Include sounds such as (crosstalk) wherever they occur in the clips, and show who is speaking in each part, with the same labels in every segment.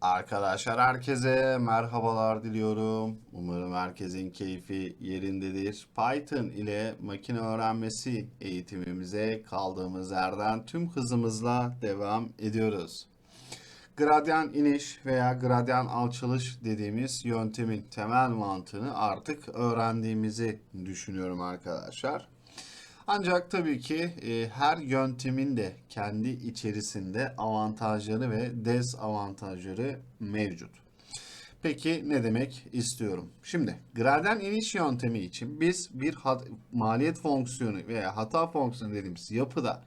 Speaker 1: Arkadaşlar herkese merhabalar diliyorum. Umarım herkesin keyfi yerindedir. Python ile makine öğrenmesi eğitimimize kaldığımız yerden tüm hızımızla devam ediyoruz. Gradyan iniş veya gradyan alçalış dediğimiz yöntemin temel mantığını artık öğrendiğimizi düşünüyorum arkadaşlar. Ancak tabii ki e, her yöntemin de kendi içerisinde avantajları ve dezavantajları mevcut. Peki ne demek istiyorum? Şimdi gradyan iniş yöntemi için biz bir hat- maliyet fonksiyonu veya hata fonksiyonu dediğimiz yapıda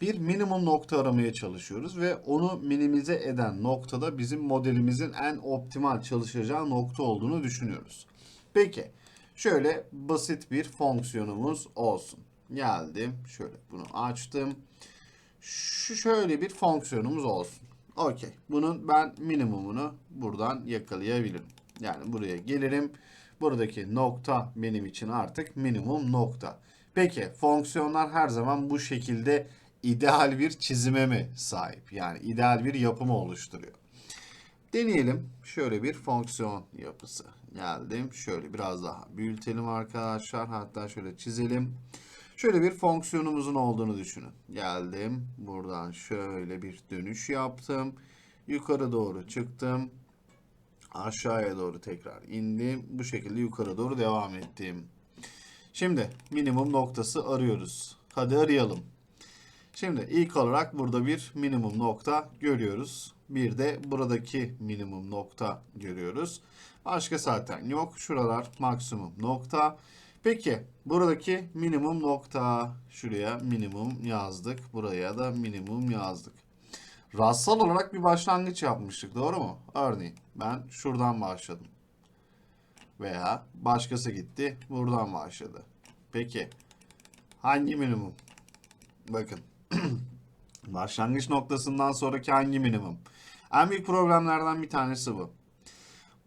Speaker 1: bir minimum nokta aramaya çalışıyoruz ve onu minimize eden noktada bizim modelimizin en optimal çalışacağı nokta olduğunu düşünüyoruz. Peki şöyle basit bir fonksiyonumuz olsun. Geldim şöyle bunu açtım. Şu şöyle bir fonksiyonumuz olsun. Okey. Bunun ben minimumunu buradan yakalayabilirim. Yani buraya gelirim. Buradaki nokta benim için artık minimum nokta. Peki fonksiyonlar her zaman bu şekilde ideal bir çizime mi sahip? Yani ideal bir yapımı oluşturuyor. Deneyelim. Şöyle bir fonksiyon yapısı. Geldim. Şöyle biraz daha büyütelim arkadaşlar. Hatta şöyle çizelim. Şöyle bir fonksiyonumuzun olduğunu düşünün. Geldim. Buradan şöyle bir dönüş yaptım. Yukarı doğru çıktım. Aşağıya doğru tekrar indim. Bu şekilde yukarı doğru devam ettim. Şimdi minimum noktası arıyoruz. Hadi arayalım. Şimdi ilk olarak burada bir minimum nokta görüyoruz. Bir de buradaki minimum nokta görüyoruz. Başka zaten yok. Şuralar maksimum nokta. Peki buradaki minimum nokta. Şuraya minimum yazdık. Buraya da minimum yazdık. Rastsal olarak bir başlangıç yapmıştık doğru mu? Örneğin ben şuradan başladım. Veya başkası gitti buradan başladı. Peki hangi minimum? Bakın (clears throat) Başlangıç noktasından sonraki hangi minimum? En büyük problemlerden bir tanesi bu.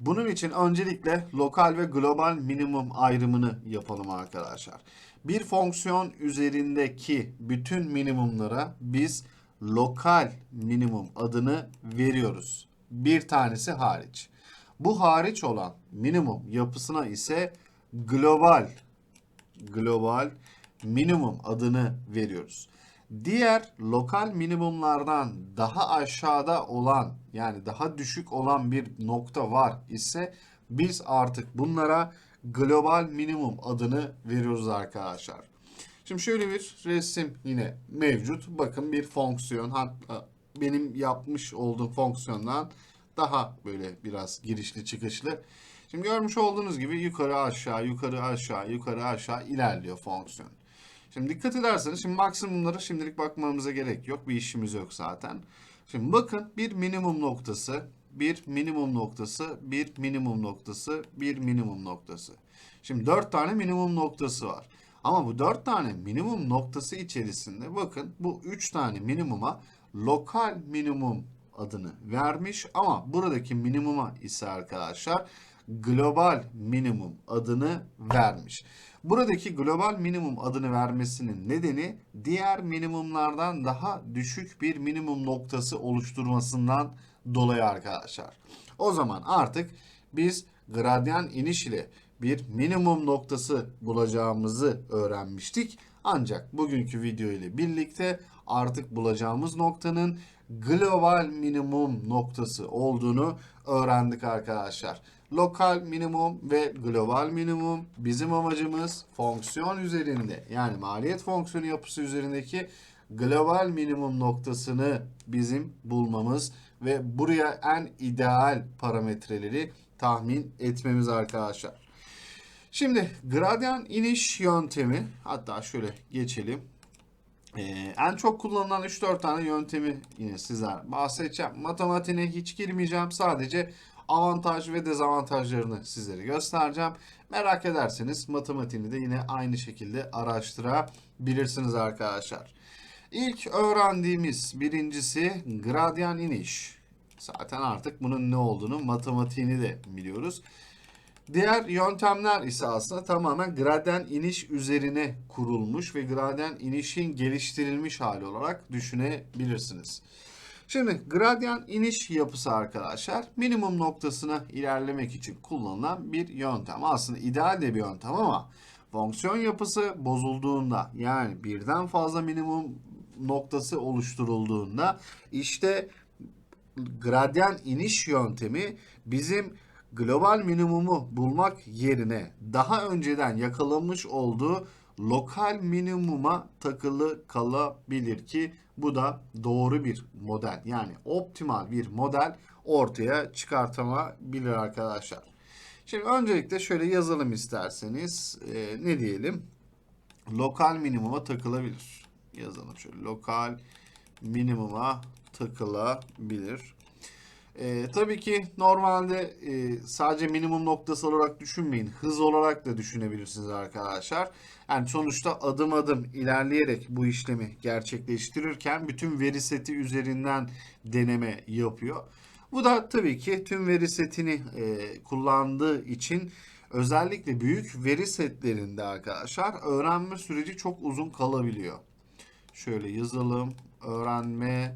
Speaker 1: Bunun için öncelikle lokal ve global minimum ayrımını yapalım arkadaşlar. Bir fonksiyon üzerindeki bütün minimumlara biz lokal minimum adını veriyoruz. Bir tanesi hariç. Bu hariç olan minimum yapısına ise global global minimum adını veriyoruz. Diğer lokal minimumlardan daha aşağıda olan yani daha düşük olan bir nokta var ise biz artık bunlara global minimum adını veriyoruz arkadaşlar. Şimdi şöyle bir resim yine mevcut. Bakın bir fonksiyon hatta benim yapmış olduğum fonksiyondan daha böyle biraz girişli çıkışlı. Şimdi görmüş olduğunuz gibi yukarı aşağı yukarı aşağı yukarı aşağı ilerliyor fonksiyon. Şimdi dikkat ederseniz şimdi maksimumlara şimdilik bakmamıza gerek yok. Bir işimiz yok zaten. Şimdi bakın bir minimum noktası, bir minimum noktası, bir minimum noktası, bir minimum noktası. Şimdi dört tane minimum noktası var. Ama bu dört tane minimum noktası içerisinde bakın bu üç tane minimuma lokal minimum adını vermiş ama buradaki minimuma ise arkadaşlar global minimum adını vermiş. Buradaki global minimum adını vermesinin nedeni diğer minimumlardan daha düşük bir minimum noktası oluşturmasından dolayı arkadaşlar. O zaman artık biz gradyan iniş ile bir minimum noktası bulacağımızı öğrenmiştik. Ancak bugünkü video ile birlikte artık bulacağımız noktanın global minimum noktası olduğunu öğrendik arkadaşlar. Lokal minimum ve global minimum bizim amacımız fonksiyon üzerinde yani maliyet fonksiyonu yapısı üzerindeki global minimum noktasını bizim bulmamız ve buraya en ideal parametreleri tahmin etmemiz arkadaşlar. Şimdi gradyan iniş yöntemi hatta şöyle geçelim. Ee, en çok kullanılan 3-4 tane yöntemi yine sizler bahsedeceğim. Matematiğine hiç girmeyeceğim. Sadece avantaj ve dezavantajlarını sizlere göstereceğim. Merak ederseniz matematiğini de yine aynı şekilde araştırabilirsiniz arkadaşlar. İlk öğrendiğimiz birincisi gradyan iniş. Zaten artık bunun ne olduğunu matematiğini de biliyoruz. Diğer yöntemler ise aslında tamamen gradyen iniş üzerine kurulmuş ve gradyen inişin geliştirilmiş hali olarak düşünebilirsiniz. Şimdi gradyan iniş yapısı arkadaşlar minimum noktasına ilerlemek için kullanılan bir yöntem. Aslında ideal de bir yöntem ama fonksiyon yapısı bozulduğunda yani birden fazla minimum noktası oluşturulduğunda işte gradyan iniş yöntemi bizim global minimumu bulmak yerine daha önceden yakalanmış olduğu lokal minimuma takılı kalabilir ki bu da doğru bir model. Yani optimal bir model ortaya çıkartabilir arkadaşlar. Şimdi öncelikle şöyle yazalım isterseniz. Ee, ne diyelim? Lokal minimuma takılabilir. Yazalım şöyle. Lokal minimuma takılabilir. Ee, tabii ki normalde e, sadece minimum noktası olarak düşünmeyin. Hız olarak da düşünebilirsiniz arkadaşlar. Yani sonuçta adım adım ilerleyerek bu işlemi gerçekleştirirken bütün veri seti üzerinden deneme yapıyor. Bu da tabii ki tüm veri setini e, kullandığı için özellikle büyük veri setlerinde arkadaşlar öğrenme süreci çok uzun kalabiliyor. Şöyle yazalım. Öğrenme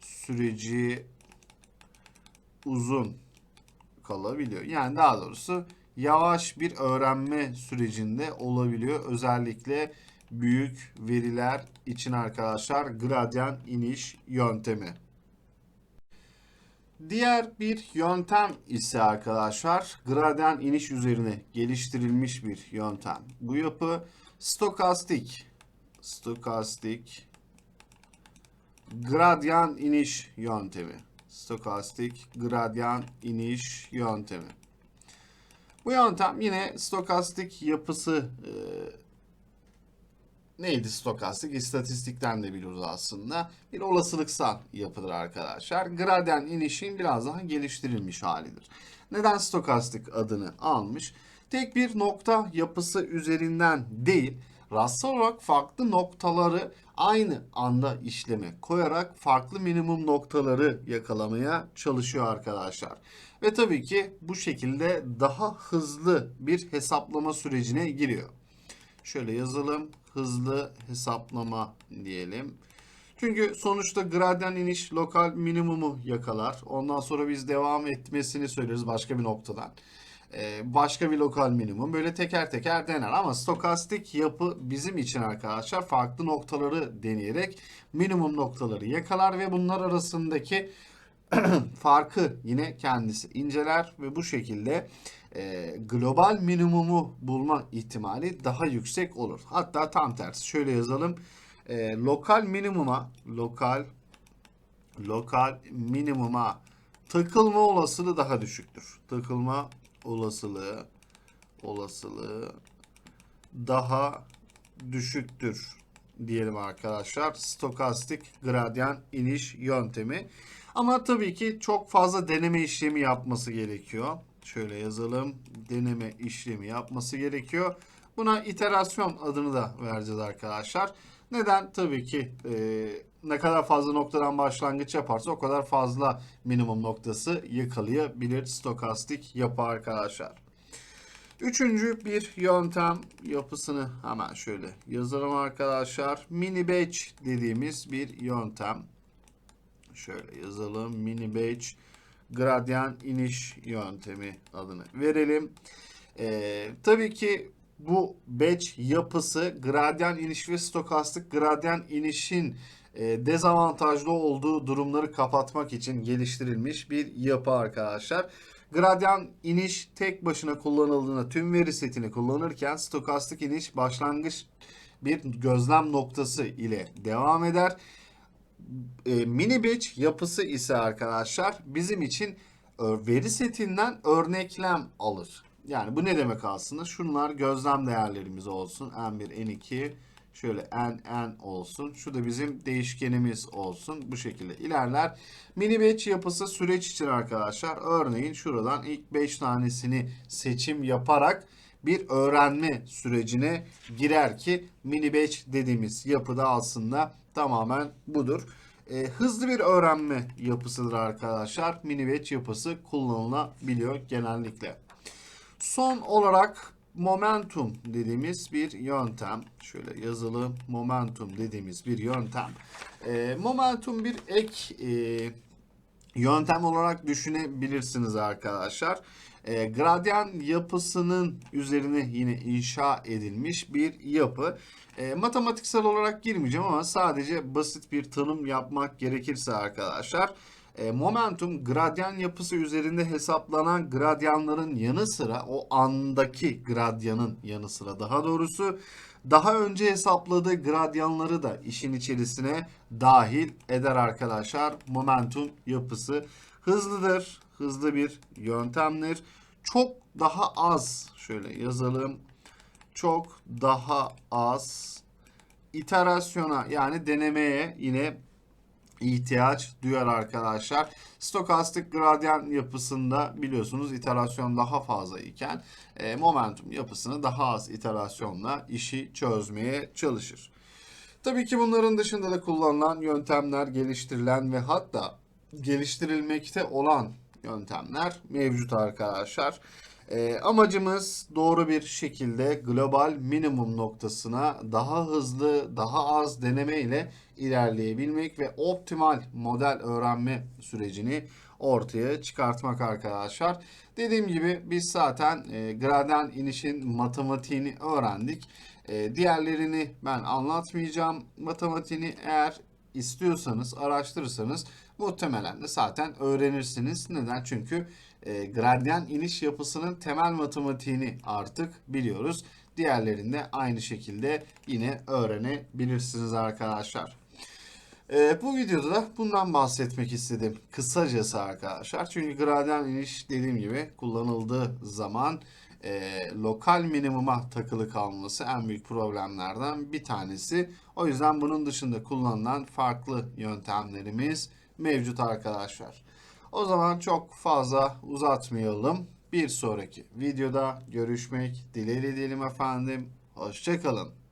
Speaker 1: süreci uzun kalabiliyor. Yani daha doğrusu yavaş bir öğrenme sürecinde olabiliyor. Özellikle büyük veriler için arkadaşlar gradyan iniş yöntemi. Diğer bir yöntem ise arkadaşlar gradyan iniş üzerine geliştirilmiş bir yöntem. Bu yapı stokastik stokastik gradyan iniş yöntemi. Stokastik gradyan iniş yöntemi. Bu yöntem yine stokastik yapısı e, neydi stokastik? İstatistikten de biliyoruz aslında. Bir olasılıksal yapıdır arkadaşlar. Gradyan inişin biraz daha geliştirilmiş halidir. Neden stokastik adını almış? Tek bir nokta yapısı üzerinden değil, rastsal olarak farklı noktaları aynı anda işleme koyarak farklı minimum noktaları yakalamaya çalışıyor arkadaşlar. Ve tabii ki bu şekilde daha hızlı bir hesaplama sürecine giriyor. Şöyle yazalım. Hızlı hesaplama diyelim. Çünkü sonuçta gradyan iniş lokal minimumu yakalar. Ondan sonra biz devam etmesini söyleriz başka bir noktadan. Ee, başka bir lokal minimum. Böyle teker teker dener ama stokastik yapı bizim için arkadaşlar farklı noktaları deneyerek minimum noktaları yakalar ve bunlar arasındaki (clears throat) farkı yine kendisi inceler ve bu şekilde e, global minimumu bulma ihtimali daha yüksek olur. Hatta tam tersi şöyle yazalım. E, lokal minimuma lokal lokal minimuma takılma olasılığı daha düşüktür. Takılma olasılığı olasılığı daha düşüktür diyelim arkadaşlar. Stokastik gradyan iniş yöntemi. Ama tabii ki çok fazla deneme işlemi yapması gerekiyor. Şöyle yazalım. Deneme işlemi yapması gerekiyor. Buna iterasyon adını da vereceğiz arkadaşlar. Neden? Tabii ki e, ne kadar fazla noktadan başlangıç yaparsa o kadar fazla minimum noktası yakalayabilir stokastik yapı arkadaşlar. Üçüncü bir yöntem yapısını hemen şöyle yazalım arkadaşlar. Mini batch dediğimiz bir yöntem. Şöyle yazalım. Mini batch gradyan iniş yöntemi adını verelim. Ee, tabii ki bu batch yapısı gradyan iniş ve stokastik gradyan inişin e, dezavantajlı olduğu durumları kapatmak için geliştirilmiş bir yapı arkadaşlar. Gradyan iniş tek başına kullanıldığında tüm veri setini kullanırken stokastik iniş başlangıç bir gözlem noktası ile devam eder. E, mini batch yapısı ise arkadaşlar bizim için ö- veri setinden örneklem alır. Yani bu ne demek aslında? Şunlar gözlem değerlerimiz olsun. N1, N2, şöyle N, N olsun. Şu da bizim değişkenimiz olsun. Bu şekilde ilerler. Mini batch yapısı süreç için arkadaşlar. Örneğin şuradan ilk 5 tanesini seçim yaparak bir öğrenme sürecine girer ki mini batch dediğimiz yapıda aslında tamamen budur. E, hızlı bir öğrenme yapısıdır arkadaşlar. Mini batch yapısı kullanılabiliyor genellikle. Son olarak momentum dediğimiz bir yöntem. Şöyle yazılı momentum dediğimiz bir yöntem. E, momentum bir ek e, yöntem olarak düşünebilirsiniz arkadaşlar. E, gradyan yapısının üzerine yine inşa edilmiş bir yapı. E, matematiksel olarak girmeyeceğim ama sadece basit bir tanım yapmak gerekirse arkadaşlar. E, momentum gradyan yapısı üzerinde hesaplanan gradyanların yanı sıra o andaki gradyanın yanı sıra daha doğrusu daha önce hesapladığı gradyanları da işin içerisine dahil eder arkadaşlar. Momentum yapısı hızlıdır. Hızlı bir yöntemdir. Çok daha az şöyle yazalım. Çok daha az iterasyona yani denemeye yine ihtiyaç duyar arkadaşlar. Stokastik gradyan yapısında biliyorsunuz iterasyon daha fazla iken e, momentum yapısını daha az iterasyonla işi çözmeye çalışır. Tabii ki bunların dışında da kullanılan yöntemler, geliştirilen ve hatta geliştirilmekte olan yöntemler mevcut arkadaşlar. E, amacımız doğru bir şekilde global minimum noktasına daha hızlı, daha az deneme ile ilerleyebilmek ve optimal model öğrenme sürecini ortaya çıkartmak arkadaşlar. Dediğim gibi biz zaten e, graden inişin matematiğini öğrendik. E, diğerlerini ben anlatmayacağım. Matematiğini eğer istiyorsanız, araştırırsanız muhtemelen de zaten öğrenirsiniz. Neden? Çünkü e, gradyan iniş yapısının temel matematiğini artık biliyoruz. Diğerlerini de aynı şekilde yine öğrenebilirsiniz arkadaşlar. E, bu videoda da bundan bahsetmek istedim. Kısacası arkadaşlar. Çünkü gradyan iniş dediğim gibi kullanıldığı zaman e, lokal minimuma takılı kalması en büyük problemlerden bir tanesi. O yüzden bunun dışında kullanılan farklı yöntemlerimiz mevcut arkadaşlar. O zaman çok fazla uzatmayalım. Bir sonraki videoda görüşmek dileğiyle diyelim efendim. Hoşçakalın.